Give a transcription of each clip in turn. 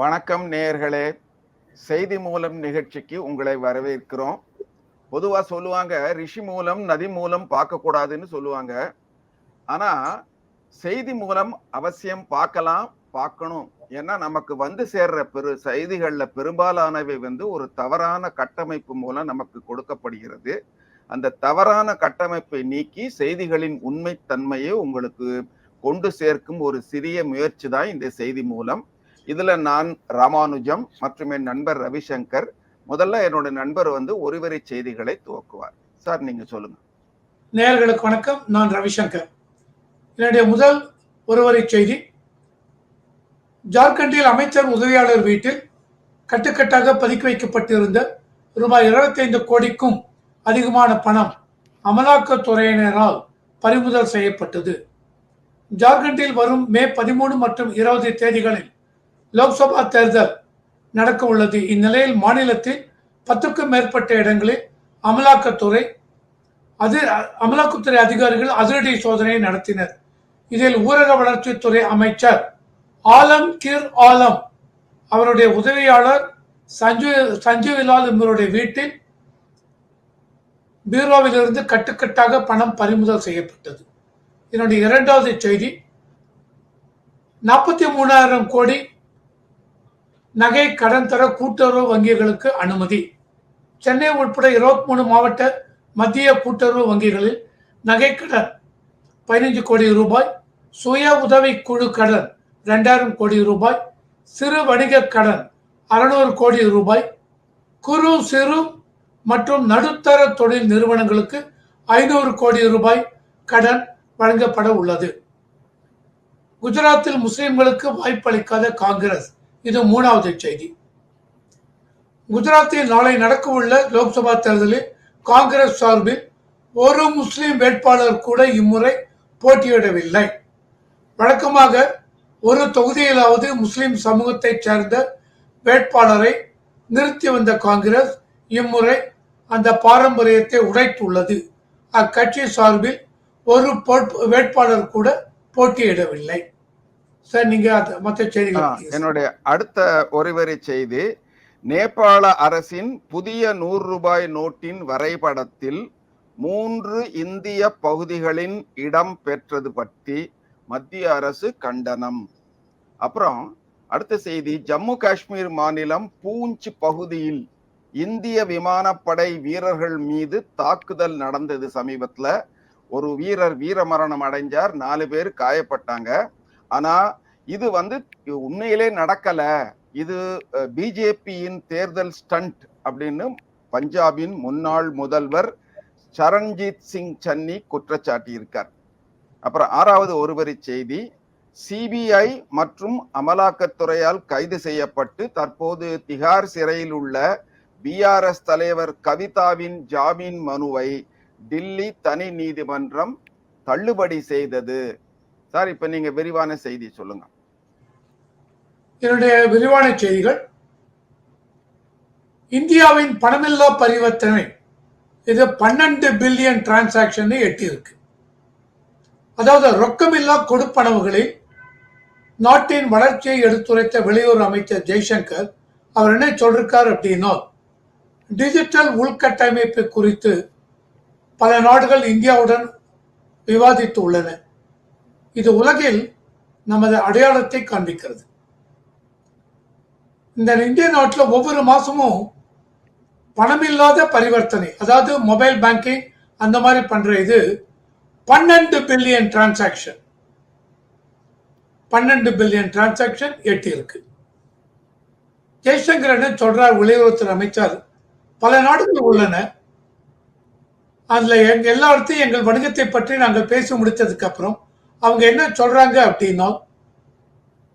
வணக்கம் நேயர்களே. செய்தி மூலம் நிகழ்ச்சிக்கு உங்களை வரவேற்கிறோம். பொதுவா சொல்லுவாங்க ரிஷி மூலம் நதி மூலம் பார்க்கக்கூடாதுன்னு சொல்லுவாங்க. ஆனா செய்தி மூலம் அவசியம் பார்க்கலாம் பார்க்கணும். ஏன்னா நமக்கு வந்து சேர்ற பெரு செய்திகள்ல பெரும்பாலானவை வந்து ஒரு தவறான கட்டமைப்பு மூலம் நமக்கு கொடுக்கப்படுகிறது. அந்த தவறான கட்டமைப்பை நீக்கி செய்திகளின் உண்மைத்தன்மையை உங்களுக்கு கொண்டு சேர்க்கும் ஒரு சிறிய முயற்சி தான் இந்த செய்தி மூலம். இதுல நான் ராமானுஜம் மற்றும் என் நண்பர் ரவிசங்கர். முதல்ல என்னோட நண்பர் வந்து ஒருவரை செய்திகளை துவக்குவார். சார் நீங்க சொல்லுங்க. நேர்களுக்கு வணக்கம். நான் ரவிசங்கர். என்னுடைய முதல் ஒருவரை செய்தி. ஜார்க்கண்டில் அமைச்சர் உதவியாளர் வீட்டில் கட்டுக்கட்டாக பதுக்கி வைக்கப்பட்டிருந்த ரூபாய் 25 கோடிக்கும் அதிகமான பணம் அமலாக்கத்துறையினரால் பறிமுதல் செய்யப்பட்டது. ஜார்க்கண்டில் வரும் மே பதிமூணு மற்றும் இருபது தேதிகளில் லோக்சபா தேர்தல் நடக்க உள்ளது. இந்நிலையில் மாநிலத்தில் பத்துக்கும் மேற்பட்ட இடங்களில் அமலாக்கத்துறை அது அமலாக்கத்துறை அதிகாரிகள் அதிரடி சோதனையை நடத்தினர். இதில் ஊரக வளர்ச்சித்துறை அமைச்சர் ஆலம் கிர் ஆலம் அவருடைய உதவியாளர் சஞ்சு சஞ்சீவ்லால் என்பவருடைய வீட்டில் பீரோவிலிருந்து கட்டுக்கட்டாக பணம் பறிமுதல் செய்யப்பட்டது. இதனுடைய இரண்டாவது செய்தி நாற்பத்தி மூணாயிரம் கோடி நகை கடன் தர கூட்டுறவு வங்கிகளுக்கு அனுமதி. சென்னை உட்பட இருபத்தி மூணு மாவட்ட மத்திய கூட்டுறவு வங்கிகளில் நகை கடன் பதினைஞ்சு கோடி ரூபாய் சுய உதவி குழு கடன் ரெண்டாயிரம் கோடி ரூபாய் சிறு வணிக கடன் அறுநூறு கோடி ரூபாய் குறு சிறு மற்றும் நடுத்தர தொழில் நிறுவனங்களுக்கு ஐநூறு கோடி ரூபாய் கடன் வழங்கப்பட உள்ளது. குஜராத்தில் முஸ்லிம்களுக்கு வாய்ப்பளிக்காத காங்கிரஸ் இது மூணாவது செய்தி. குஜராத்தில் நாளை நடக்கவுள்ள லோக்சபா தேர்தலில் காங்கிரஸ் சார்பில் ஒரு முஸ்லிம் வேட்பாளர் கூட இம்முறை போட்டியிடவில்லை. வழக்கமாக ஒரு தொகுதியிலாவது முஸ்லிம் சமூகத்தைச் சேர்ந்த வேட்பாளரை நிறுத்தி வந்த காங்கிரஸ் இம்முறை அந்த பாரம்பரியத்தை உடைத்துள்ளது. அக்கட்சி சார்பில் ஒரு போட்- வேட்பாளர் கூட போட்டியிடவில்லை. சார் நீங்க மற்ற செய்திகள் என்னுடைய அடுத்த ஒருவரி செய்தி. நேபாள அரசின் புதிய நூறு ரூபாய் நோட்டின் வரைபடத்தில் மூன்று இந்திய பகுதிகளின் இடம் பெற்றது பற்றி மத்திய அரசு கண்டனம். அப்புறம் அடுத்த செய்தி. ஜம்மு காஷ்மீர் மாநிலம் பூஞ்ச் பகுதியில் இந்திய விமானப்படை வீரர்கள் மீது தாக்குதல் நடந்தது சமீபத்துல. ஒரு வீரர் வீரமரணம் அடைஞ்சார். நாலு பேர் காயப்பட்டாங்க. ஆனா இது வந்து உண்மையிலே நடக்கல. இது பிஜேபியின் தேர்தல் ஸ்டண்ட் அப்படின்னு பஞ்சாபின் முன்னாள் முதல்வர் சரண்ஜீத் சிங் சன்னி குற்றச்சாட்டி இருக்கார் அப்புறம் ஆறாவது ஒருவரி செய்தி சிபிஐ மற்றும் அமலாக்கத்துறையால் கைது செய்யப்பட்டு தற்போது திகார் சிறையில் உள்ள பிஆர்எஸ் தலைவர் கவிதாவின் ஜாமீன் மனுவை டில்லி தனி நீதிமன்றம் தள்ளுபடி செய்தது. சார் இப்ப நீங்க விரிவான செய்தி சொல்லுங்க. என்னுடைய விரிவான செய்திகள் இந்தியாவின் பணமில்லா பரிவர்த்தனை இது பன்னெண்டு பில்லியன் டிரான்சாக்ஷனை எட்டியிருக்கு. அதாவது ரொக்கமில்லா கொடுப்பனவுகளில் நாட்டின் வளர்ச்சியை எடுத்துரைத்த வெளியுறவு அமைச்சர் ஜெய்சங்கர் அவர் என்ன சொல்றார் அப்படின்னா டிஜிட்டல் உள்கட்டமைப்பு குறித்து பல நாடுகள் இந்தியாவுடன் விவாதித்து உள்ளன. இது உலகில் நமது அடையாளத்தை காண்பிக்கிறது. இந்த இந்திய நாட்டில் ஒவ்வொரு மாசமும் பணமில்லாத பரிவர்த்தனை அதாவது மொபைல் பேங்கிங் அந்த மாதிரி பண்ற இது பன்னெண்டு பில்லியன் டிரான்சாக்ஷன் பன்னெண்டு பில்லியன் டிரான்சாக்ஷன் எட்டி இருக்கு ஜெய்சங்கர் என்ன சொல்றார் வெளியுறவுத்துறை அமைச்சர் பல நாடுகள் உள்ளன. அதுல எங்க எல்லா இடத்தையும் எங்கள் வணிகத்தை பற்றி நாங்கள் பேசி முடித்ததுக்கு அப்புறம் அவங்க என்ன சொல்றாங்க அப்படின்னா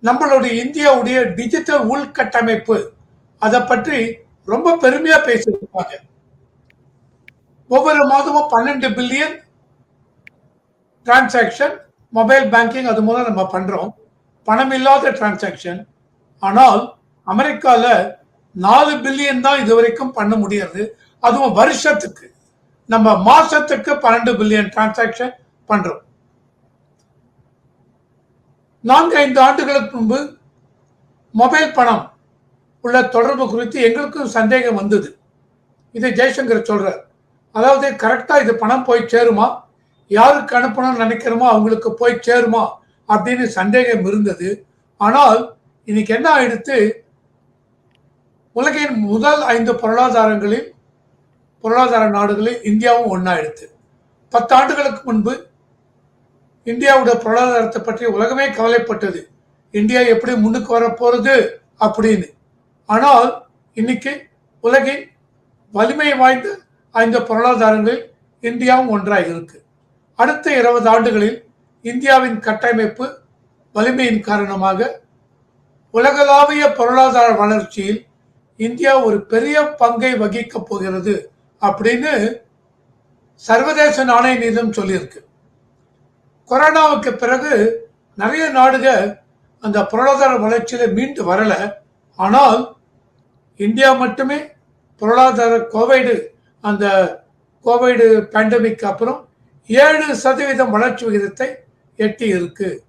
நம்மளுடைய இந்தியாவுடைய டிஜிட்டல் உள்கட்டமைப்பு அதை பற்றி ரொம்ப பெருமையா பேசியிருப்பாங்க. ஒவ்வொரு மாதமும் பன்னெண்டு பில்லியன் டிரான்சாக்ஷன் மொபைல் பேங்கிங் அது மூலம் நம்ம பண்றோம். பணம் இல்லாத டிரான்சாக்ஷன் ஆனால் அமெரிக்கால நாலு பில்லியன் தான் இது வரைக்கும் பண்ண முடியாது. அதுவும் வருஷத்துக்கு. நம்ம மாசத்துக்கு பன்னெண்டு பில்லியன் டிரான்சாக்ஷன் பண்றோம். நான்கு ஐந்து ஆண்டுகளுக்கு முன்பு மொபைல் பணம் உள்ள தொடர்பு குறித்து எங்களுக்கும் சந்தேகம் வந்தது. இது ஜெய்சங்கர் சொல்றார். அதாவது கரெக்டாக இது பணம் போய் சேருமா? யாருக்கு அனுப்பணும்னு நினைக்கிறோமோ அவங்களுக்கு போய் சேருமா? அப்படின்னு சந்தேகம் இருந்தது. ஆனால் இன்னைக்கு என்ன ஆயிடுத்து? உலகின் முதல் ஐந்து பொருளாதாரங்களில் பொருளாதார நாடுகளில் இந்தியாவும் ஒன்றாயிடுத்து பத்தாண்டுகளுக்கு முன்பு இந்தியாவோட பொருளாதாரத்தை பற்றி உலகமே கவலைப்பட்டது. இந்தியா எப்படி முன்னுக்கு வரப்போகிறது அப்படின்னு. ஆனால் இன்னைக்கு உலகின் வலிமை வாய்ந்த ஐந்து பொருளாதாரங்களில் இந்தியாவும் ஒன்றாக இருக்கு. அடுத்த இருபது ஆண்டுகளில் இந்தியாவின் கட்டமைப்பு வலிமையின் காரணமாக உலகளாவிய பொருளாதார வளர்ச்சியில் இந்தியா ஒரு பெரிய பங்கை வகிக்கப் போகிறது அப்படின்னு சர்வதேச நாணய நிதியம் சொல்லியிருக்கு. கொரோனாவுக்கு பிறகு நிறைய நாடுகள் அந்த பொருளாதார வளர்ச்சியில் மீண்டு வரலை. ஆனால் இந்தியா மட்டுமே பொருளாதார கோவிடு அந்த கோவிடு பேண்டமிக் அப்புறம் ஏழு சதவீதம் வளர்ச்சி விகிதத்தை எட்டி இருக்கு.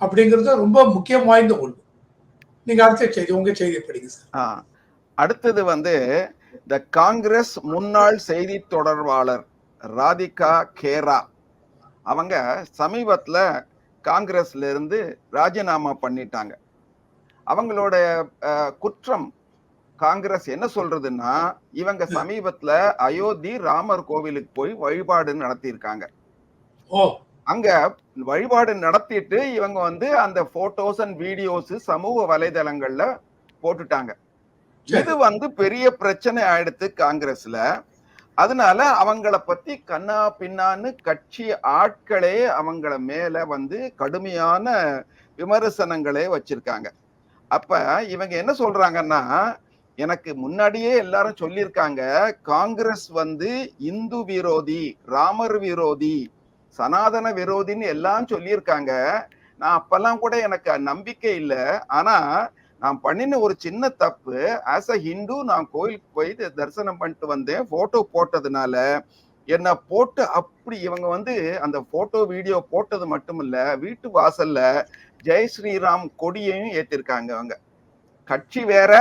அப்படிங்கிறது ரொம்ப முக்கியம் வாய்ந்த ஒன்று நீங்க அடுத்த செய்தி உங்க செய்தியை படிங்க சார். ஆ. அடுத்தது வந்து இந்த காங்கிரஸ் முன்னாள் செய்தி தொடர்பாளர் ராதிகா கேரா. அவங்க சமீபத்துல காங்கிரஸ்ல இருந்து ராஜினாமா பண்ணிட்டாங்க. அவங்களோட குற்றம் காங்கிரஸ் என்ன சொல்றதுன்னா இவங்க சமீபத்துல அயோத்தி ராமர் கோவிலுக்கு போய் வழிபாடு நடத்தியிருக்காங்க. ஓ. அங்க வழிபாடு நடத்திட்டு இவங்க வந்து அந்த போட்டோஸ் அண்ட் வீடியோஸ் சமூக வலைதளங்கள்ல போட்டுட்டாங்க. இது வந்து பெரிய பிரச்சனை ஆயிடுத்து காங்கிரஸ்ல. அதனால அவங்கள பத்தி கண்ணா பின்னான்னு கட்சி ஆட்களே அவங்கள மேல வந்து கடுமையான விமர்சனங்களே வச்சிருக்காங்க. அப்ப இவங்க என்ன சொல்றாங்கன்னா எனக்கு முன்னாடியே எல்லாரும் சொல்லியிருக்காங்க காங்கிரஸ் வந்து இந்து விரோதி ராமர் விரோதி சனாதன விரோதின்னு எல்லாம் சொல்லியிருக்காங்க. நான் அப்பெல்லாம் கூட எனக்கு நம்பிக்கை இல்லை. ஆனா நான் பண்ணின ஒரு சின்ன தப்பு ஆஸ் அ ஹிந்து நான் கோயிலுக்கு போய் தரிசனம் பண்ணிட்டு வந்தேன். போட்டோ போட்டதுனால என்னை போட்டு அப்படி இவங்க வந்து அந்த போட்டோ வீடியோ போட்டது மட்டும் இல்ல வீட்டு வாசல்ல ஜெய் ஸ்ரீராம் கொடியையும் ஏத்திருக்காங்க அவங்க. கட்சி வேற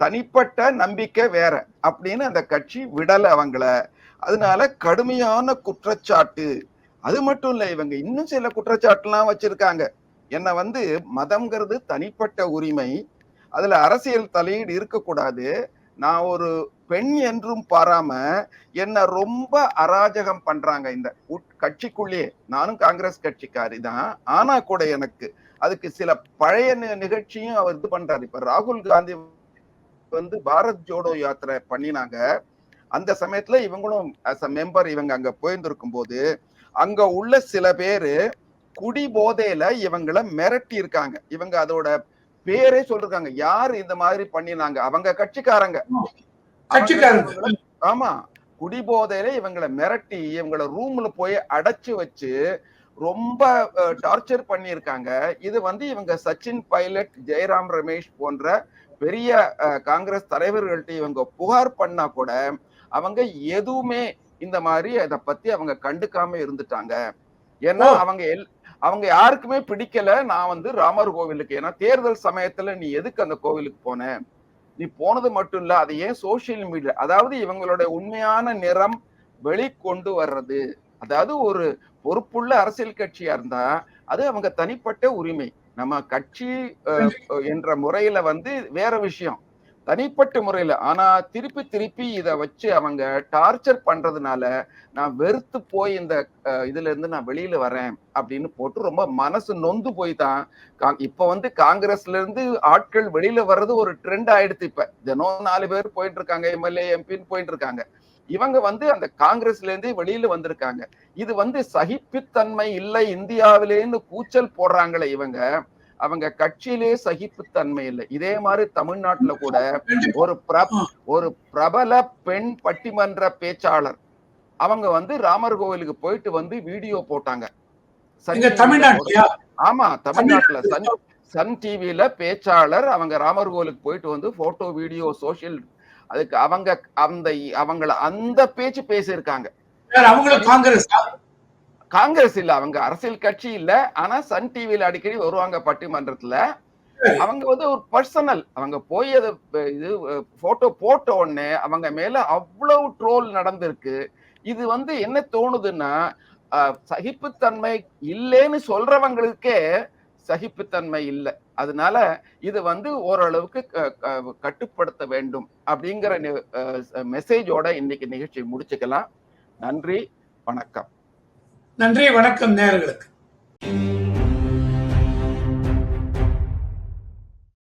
தனிப்பட்ட நம்பிக்கை வேற அப்படின்னு அந்த கட்சி விடல அவங்கள. அதனால கடுமையான குற்றச்சாட்டு. அது மட்டும் இல்லை இவங்க இன்னும் சில குற்றச்சாட்டுலாம் வச்சிருக்காங்க. என்னை வந்து மதம்ங்கிறது தனிப்பட்ட உரிமை. அதுல அரசியல் தலையீடு இருக்கக்கூடாது. நான் ஒரு பெண் என்றும் பாராம என்ன ரொம்ப அராஜகம் பண்றாங்க இந்த உட்- கட்சிக்குள்ளேயே. நானும் காங்கிரஸ் கட்சிக்காரி தான். ஆனா கூட எனக்கு அதுக்கு சில பழைய நிகழ்ச்சியும் அவர் இது பண்றாரு. இப்ப ராகுல் காந்தி வந்து பாரத் ஜோடோ யாத்திரை பண்ணினாங்க. அந்த சமயத்துல இவங்களும் அஸ் அ மெம்பர் இவங்க அங்க போயிருந்திருக்கும் போது அங்க உள்ள சில பேரு குடி போதையில இவங்கள மிரட்டி இருக்காங்க இவங்க அதோட பேரே சொல்லிருக்காங்க. யார் இந்த மாதிரி பண்ணினாங்க? அவங்க கட்சிக்காரங்க. ஆமா. குடி போதையில இவங்கள மிரட்டி இவங்கள ரூம்ல போய் அடைச்சு வச்சு ரொம்ப டார்ச்சர் பண்ணியிருக்காங்க. இது வந்து இவங்க சச்சின் பைலட் ஜெயராம் ரமேஷ் போன்ற பெரிய காங்கிரஸ் தலைவர்கள்ட்ட இவங்க புகார் பண்ணா கூட அவங்க எதுவுமே இந்த மாதிரி அதை பத்தி அவங்க கண்டுக்காம இருந்துட்டாங்க. ஏன்னா. அவங்க அவங்க யாருக்குமே பிடிக்கல. நான் வந்து ராமர் கோவிலுக்கு. ஏன்னா தேர்தல் சமயத்துல நீ எதுக்கு அந்த கோவிலுக்கு போன? நீ போனது மட்டும் இல்ல அதை ஏன் சோசியல் மீடியா அதாவது இவங்களோட உண்மையான நிறம் வெளிக்கொண்டு வர்றது. அதாவது ஒரு பொறுப்புள்ள அரசியல் கட்சியா இருந்தா அது அவங்க தனிப்பட்ட உரிமை. நம்ம கட்சி என்ற முறையில வந்து வேற விஷயம். தனிப்பட்ட முறையில. ஆனா திருப்பி திருப்பி இதை வச்சு அவங்க டார்ச்சர் பண்றதுனால நான் வெறுத்து போய் இந்த இதுல இருந்து நான் வெளியில வரேன் அப்படின்னு போட்டு ரொம்ப மனசு நொந்து போய் தான் இப்ப வந்து காங்கிரஸ்ல இருந்து ஆட்கள் வெளியில வர்றது ஒரு ட்ரெண்ட் ஆயிடுத்து இப்ப. தினம் நாலு பேர் போயிட்டு இருக்காங்க எம்எல்ஏ எம்பின்னு போயிட்டு இருக்காங்க இவங்க வந்து அந்த காங்கிரஸ்ல இருந்து வெளியில வந்திருக்காங்க. இது வந்து சகிப்புத்தன்மை இல்லை இந்தியாவிலேன்னு கூச்சல் போடுறாங்களே இவங்க. அவங்க கட்சியிலே சகிப்புத்தன்மை இல்லை. இதே மாதிரி தமிழ்நாட்டுல கூட ஒரு ஒரு பிரபல பெண் பட்டிமன்ற பேச்சாளர் அவங்க வந்து ராமர் கோவிலுக்கு போயிட்டு வந்து வீடியோ போட்டாங்க. ஆமா தமிழ்நாட்டுல. சன் சன் டிவில பேச்சாளர் அவங்க ராமர் கோவிலுக்கு போயிட்டு வந்து போட்டோ வீடியோ சோசியல் அதுக்கு அவங்க அந்த அவங்கள அந்த பேச்சு பேசியிருக்காங்க. வேற அவங்களும் காங்கிரஸ்? காங்கிரஸ் இல்ல அவங்க அரசியல் கட்சி இல்ல ஆனா சன் டிவியில அடிக்கடி வருவாங்க பட்டிமன்றத்துல. அவங்க வந்து ஒரு பர்சனல் அவங்க போய் அதை இது போட்டோ போட்ட உடனே அவங்க மேல அவ்வளவு ட்ரோல் நடந்திருக்கு. இது வந்து என்ன தோணுதுன்னா சகிப்புத்தன்மை இல்லைன்னு சொல்றவங்களுக்கே சகிப்புத்தன்மை இல்லை. அதனால இது வந்து ஓரளவுக்கு க- கட்டுப்படுத்த வேண்டும் அப்படிங்கிற மெசேஜோட இன்னைக்கு நிகழ்ச்சி முடிச்சுக்கலாம். நன்றி வணக்கம். நன்றி வணக்கம் நேர்களுக்கு